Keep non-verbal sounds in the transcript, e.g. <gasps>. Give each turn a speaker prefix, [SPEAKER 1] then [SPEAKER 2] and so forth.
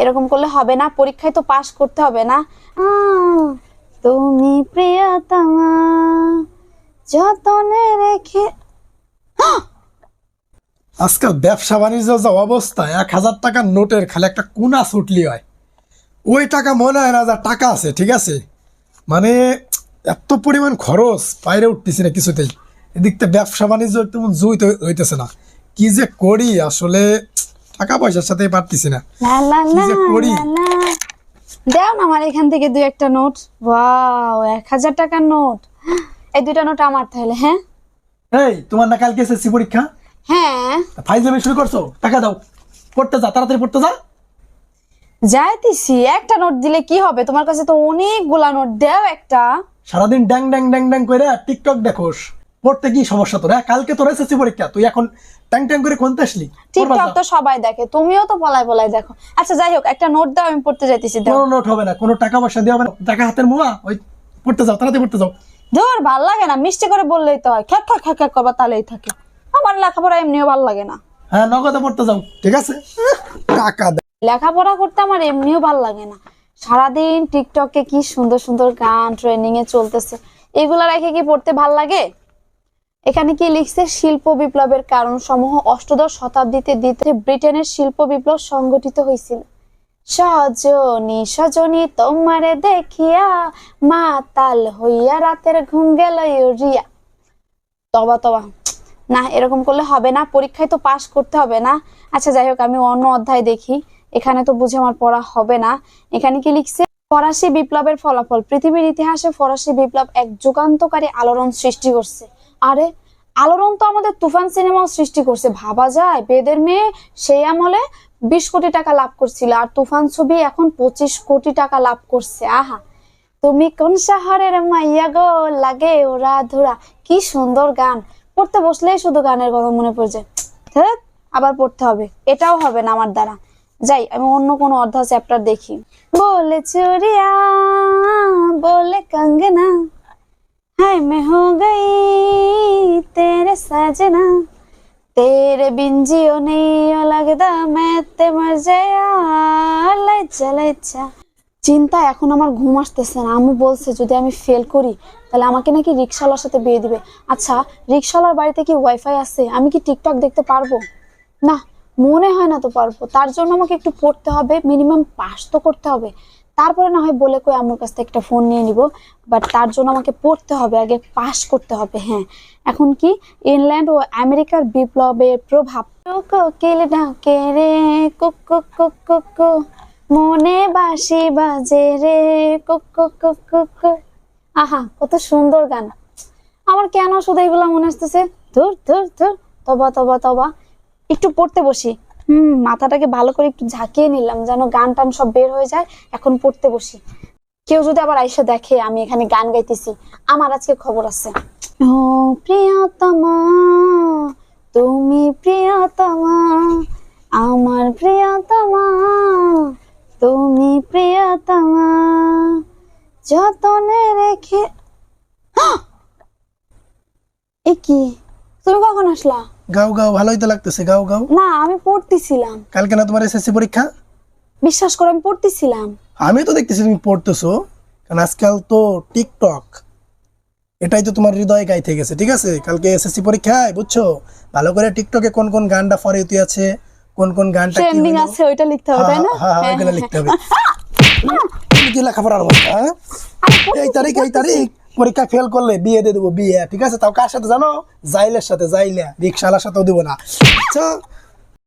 [SPEAKER 1] এরকম করলে হবে না পরীক্ষায় তো পাশ করতে হবে না। তুমি প্রিয়তমা যতনে রেখে
[SPEAKER 2] আজকাল ব্যবসা বাণিজ্য যা অবস্থা এক হাজার টাকার নোটের খালি একটা কোনা ছুটলি হয়। ওই টাকা মনে হয় না যা টাকা আছে ঠিক আছে? মানে এত পরিমাণ খরচ বাইরে উঠতেছি না কিছুতেই। এদিক থেকে ব্যবসা বাণিজ্য তেমন জুই হইতেছে না। কি যে করি আসলে টাকা পয়সার সাথে পারতেছি না। করি?
[SPEAKER 1] দাও না আমার এখান থেকে দুই একটা নোট। ওয়াও এক হাজার টাকার নোট। <gasps> এই দুইটা নোট আমার তাহলে হ্যাঁ?
[SPEAKER 2] এই তোমার না কালকে এসএসসি পরীক্ষা?
[SPEAKER 1] হ্যাঁ।
[SPEAKER 2] ফাইজলামি শুরু করছ? টাকা দাও। পড়তে যা তাড়াতাড়ি পড়তে যা।
[SPEAKER 1] যাইতেছি একটা নোট দিলে কি হবে? তোমার কাছে তো অনেকগুলা নোট দাও একটা।
[SPEAKER 2] সারাদিন ড্যাং ড্যাং ড্যাং ড্যাং করে টিকটক দেখোস। পড়তে কি সমস্যা তোর হ্যাঁ? কালকে তোর এসএসসি পরীক্ষা তুই এখন ট্যাং ট্যাং করে কোনতে আসলি?
[SPEAKER 1] টিকটক তো সবাই দেখে তুমিও তো পলায় পলায় দেখো। আচ্ছা যাই হোক একটা নোট দাও আমি পড়তে যাইতেছি দাও।
[SPEAKER 2] কোনো নোট হবে না কোনো টাকা পয়সা দেওয়া হবে না। টাকা হাতের মুয়া ওই পড়তে যাও তাড়াতাড়ি পড়তে যাও।
[SPEAKER 1] ধর ভালো লাগে না মিষ্টি করে বললেই তো হয়। খ্যাক খ্যাক খ্যাক করবা তাহলেই থাকে। আমার লেখাপড়া এমনিও ভালো লাগে না।
[SPEAKER 2] হ্যাঁ নগদে পড়তে যাও ঠিক আছে? টাকা
[SPEAKER 1] লেখাপড়া করতে আমার এমনিও ভালো লাগে না। সারাদিন টিকটকে কি সুন্দর সুন্দর গান ট্রেনিং এ চলতেছে। এগুলা রেখে কি পড়তে ভালো লাগে? এখানে কি লিখছে? শিল্প বিপ্লবের কারণ সমূহ অষ্টদশ শতাব্দীতে দ্বিতীয় ব্রিটেনের শিল্প বিপ্লব সংগঠিত হয়েছিল। সজনী সজনী তোমারে দেখিয়া মাতাল হইয়া রাতের ঘুম গেল তবা তবা। না, এরকম করলে হবে না। পরীক্ষায় তো পাশ করতে হবে না। আচ্ছা যাই হোক, আমি অন্য অধ্যায় দেখি। এখানে তো বুঝে আমার পড়া হবে না। এখানে কি লিখছে? ফরাসি বিপ্লবের ফলাফল। পৃথিবীর ইতিহাসে ফরাসি বিপ্লব এক যুগান্তকারী আলোড়ন সৃষ্টি করছে। আরে, আলোড়ন তো আমাদের তুফান সিনেমাও সৃষ্টি করছে। ভাবা যায়, বেদের মেয়ে সেই আমলে বিশ কোটি টাকা লাভ করছিল, আর তুফান ছবি এখন পঁচিশ কোটি টাকা লাভ করছে। আহা, তুমি কোন শহরের মাইয়া গো? লাগে ওরা ধরা। কি সুন্দর গান। পড়তে বসলেই শুধু গানের কথা মনে পড়ে যায় আবার পড়তে হবে। এটাও হবে না আমার দ্বারা। যাই, আমি অন্য কোনো অর্ধা চ্যাপ্টার দেখি। বলে চুরিয়া, বলে কঙ্গনা। হ্যাঁ মেহ গাই। तेरे सजना तेरे बिन जियो नहीं लगदा मैं ते मर जाया लज्जा लज्जा চিন্তা এখন আমার ঘুম আসতেছে না আম্মু বলছে যদি আমি ফেল করি তাহলে আমাকে নাকি রিক্সাওয়ালার সাথে বিয়ে দিবে আচ্ছা রিক্সাওয়ালার বাড়িতে কি ওয়াইফাই আছে আমি কি টিকটক দেখতে পারবো না মনে হয় না তো পারবো তার জন্য আমাকে একটু পড়তে হবে মিনিমাম পাস তো করতে হবে তারপরে না হয় বলে কই, আমার কাছ থেকে একটা ফোন নিয়ে নিব। বাট তার জন্য আমাকে পড়তে হবে, আগে পাস করতে হবে হ্যাঁ। এখন কি? ইংল্যান্ড ও আমেরিকার বিপ্লবের প্রভাব। কুক কুক। মনে বাঁশি বাজে রে কুক। আহা, কত সুন্দর গান। আমার কেন শুধু এগুলো মনে আসতেছে? ধুর ধুর ধুর, তবা তবা তবা। একটু পড়তে বসি। হুম, মাথাটাকে ভালো করে একটু ঝাঁকিয়ে নিলাম যেন গান টান সব বের হয়ে যায়, এখন পড়তে বসি। কেউ যদি আবার আইসা দেখে আমি এখানে গান গাইতেছি, আমার আজকে খবর আছে। ও প্রিয়তমা, তুমি প্রিয়তমা, আমার প্রিয়তমা, তুমি প্রিয়তমা, যতনে রেখে <gasps> এ কি? তুমি কখন আসলা?
[SPEAKER 2] গাও গাও ভালোই তো লাগতেছে। গাও গাও।
[SPEAKER 1] না আমি পড়তেছিলাম।
[SPEAKER 2] কালকে না তোমার এসএসসি পরীক্ষা?
[SPEAKER 1] বিশ্বাস করে আমি পড়তেছিলাম।
[SPEAKER 2] আমি তো দেখতেছি তুমি পড়তেছো কারণ আজকাল তো টিকটক। এটাই তো তোমার হৃদয়ে গাইতে গেছে ঠিক আছে? কালকে এসএসসি পরীক্ষায় বুঝছ? ভালো করে টিকটকে কোন কোন গানটা ফরিতি আছে কোন কোন গানটা
[SPEAKER 1] ট্রেন্ডিং আছে ওইটা লিখতে হবে তাই না?
[SPEAKER 2] হ্যাঁ, হ্যাঁ,
[SPEAKER 1] হ্যাঁ,
[SPEAKER 2] ওইগুলো
[SPEAKER 1] হ্যাঁ,
[SPEAKER 2] লিখতে হবে। তুমি কি লেখাপড়ার অবস্থা হ্যাঁ? এই তারিখ এই তারিখ। পরীক্ষা ফেল করলে বিয়ে দিয়ে দেবো, বিয়ে। ঠিক আছে? তাও কার সাথে জানো? জাইলের সাথে, জাইলে। রিক্সাওয়ালার সাথেও দেবো না। আচ্ছা